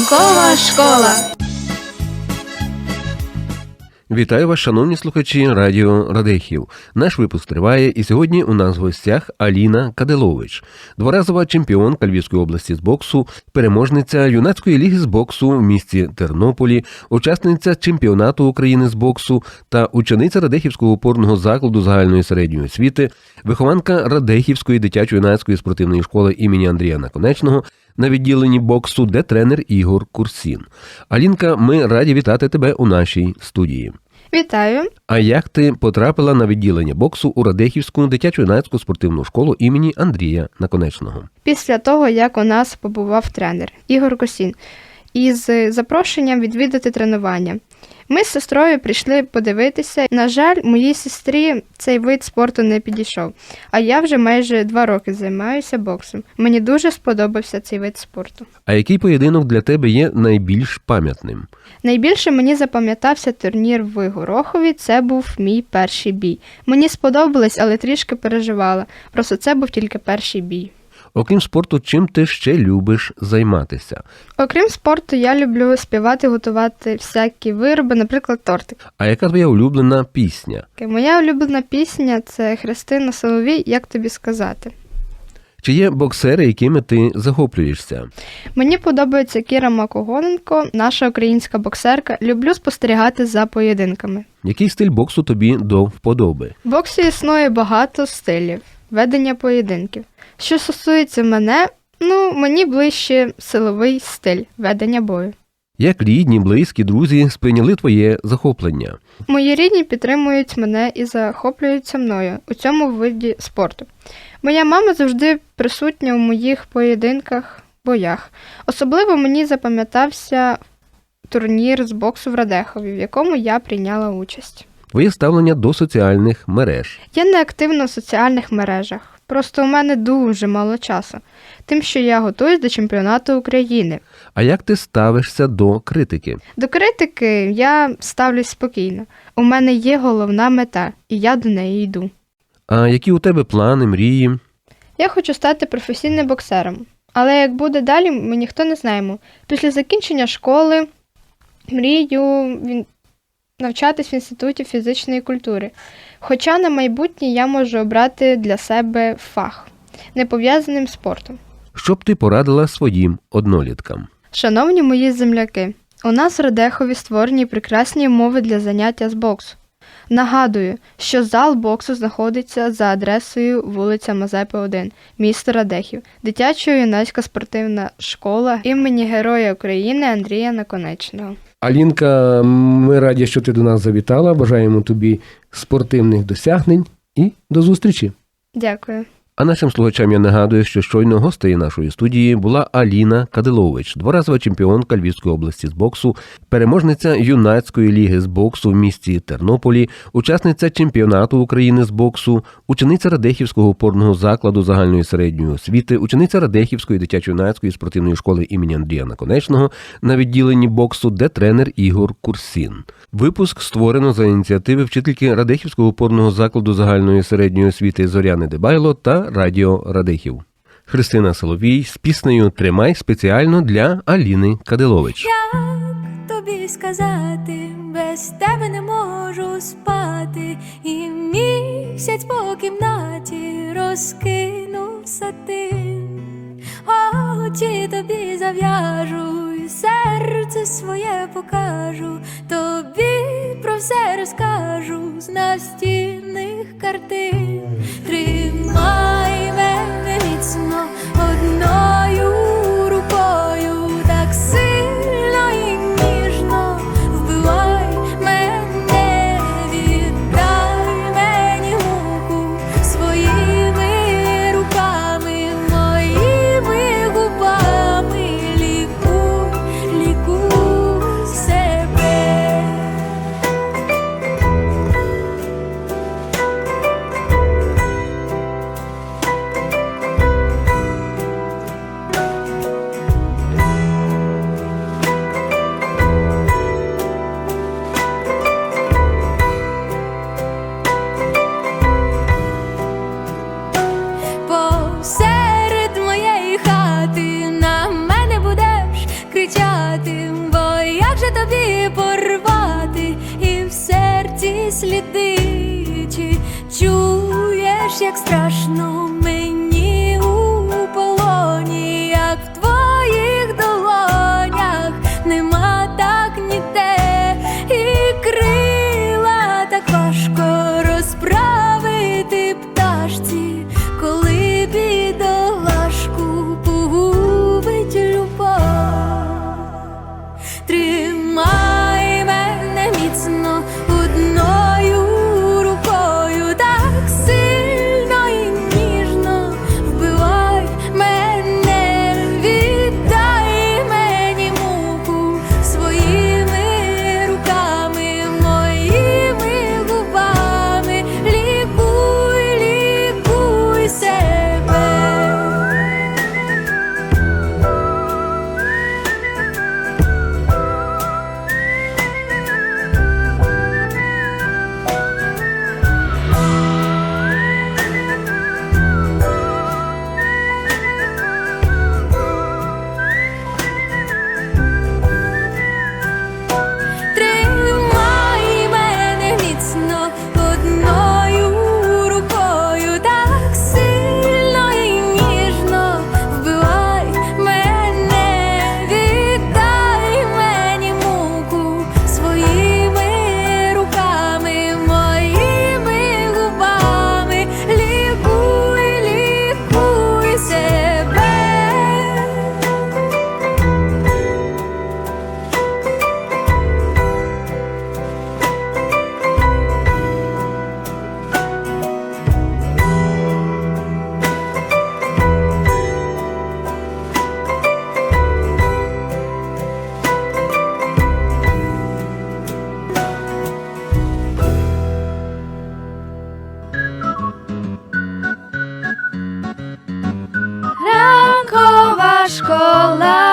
Ранкова школа. Вітаю вас, шановні слухачі Радіо Радехів. Наш випуск триває, і сьогодні у нас в гостях Аліна Каделович, дворазова чемпіонка Львівської області з боксу, переможниця юнацької ліги з боксу в місті Тернополі, учасниця чемпіонату України з боксу та учениця Радехівського опорного закладу загальної середньої освіти, вихованка Радехівської дитячо-юнацької спортивної школи імені Андрія Наконечного на відділенні боксу, де тренер Ігор Курсін. Алінка, ми раді вітати тебе у нашій студії. Вітаю. А як ти потрапила на відділення боксу у Радехівську дитячо-юнацьку спортивну школу імені Андрія Наконечного? Після того, як у нас побував тренер Ігор Косін із запрошенням відвідати тренування. Ми з сестрою прийшли подивитися. На жаль, моїй сестрі цей вид спорту не підійшов. А я вже майже два роки займаюся боксом. Мені дуже сподобався цей вид спорту. А який поєдинок для тебе є найбільш пам'ятним? Найбільше мені запам'ятався турнір в Горохові. Це був мій перший бій. Мені сподобалось, але трішки переживала. Просто це був тільки перший бій. Окрім спорту, чим ти ще любиш займатися? Окрім спорту, я люблю співати, готувати всякі вироби, наприклад, тортик. А яка твоя улюблена пісня? Моя улюблена пісня це Христина Соловій, як тобі сказати. Чи є боксери, якими ти захоплюєшся? Мені подобається Кіра Макогоненко, наша українська боксерка. Люблю спостерігати за поєдинками. Який стиль боксу тобі до вподоби? В боксі існує багато стилів ведення поєдинків. Що стосується мене, ну мені ближче силовий стиль ведення бою. Як рідні, близькі, друзі сприйняли твоє захоплення? Мої рідні підтримують мене і захоплюються мною у цьому виді спорту. Моя мама завжди присутня у моїх поєдинках, боях. Особливо мені запам'ятався турнір з боксу в Радехові, в якому я прийняла участь. Твоє ставлення до соціальних мереж. Я не активна в соціальних мережах. Просто у мене дуже мало часу, тим, що я готуюсь до чемпіонату України. А як ти ставишся до критики? До критики я ставлюсь спокійно. У мене є головна мета, і я до неї йду. А які у тебе плани, мрії? Я хочу стати професійним боксером, але як буде далі, ми ніхто не знаємо. Після закінчення школи мрію він... навчатись в інституті фізичної культури. Хоча на майбутнє я можу обрати для себе фах, не пов'язаним з спортом. Що б ти порадила своїм одноліткам? Шановні мої земляки, у нас в Радехові створені прекрасні умови для заняття з боксу. Нагадую, що зал боксу знаходиться за адресою вулиця Мазепи 1, місто Радехів, дитячо-юнацька спортивна школа імені Героя України Андрія Наконечного. Алінка, ми раді, що ти до нас завітала. Бажаємо тобі спортивних досягнень і до зустрічі. Дякую. А нашим слухачам я нагадую, що щойно гостею нашої студії була Аліна Кадилович, дворазова чемпіонка Львівської області з боксу, переможниця юнацької ліги з боксу в місті Тернополі, учасниця чемпіонату України з боксу, учениця Радехівського опорного закладу загальної середньої освіти, учениця Радехівської дитячо-юнацької спортивної школи імені Андрія Наконечного на відділенні боксу, де тренер Ігор Курсін. Випуск створено за ініціативи вчительки Радехівського опорного закладу загальної середньої освіти Зоряни Дебайло та Радіо Радехів. Христина Соловій з піснею Тримай спеціально для Аліни Кадилович. Як тобі сказати, без тебе не можу спати, і місяць по кімнаті розкинув сатин, очі тобі зав'яжу, і серце своє покажу, тобі про все розкажу з настінних картин. Тримай як страшно школа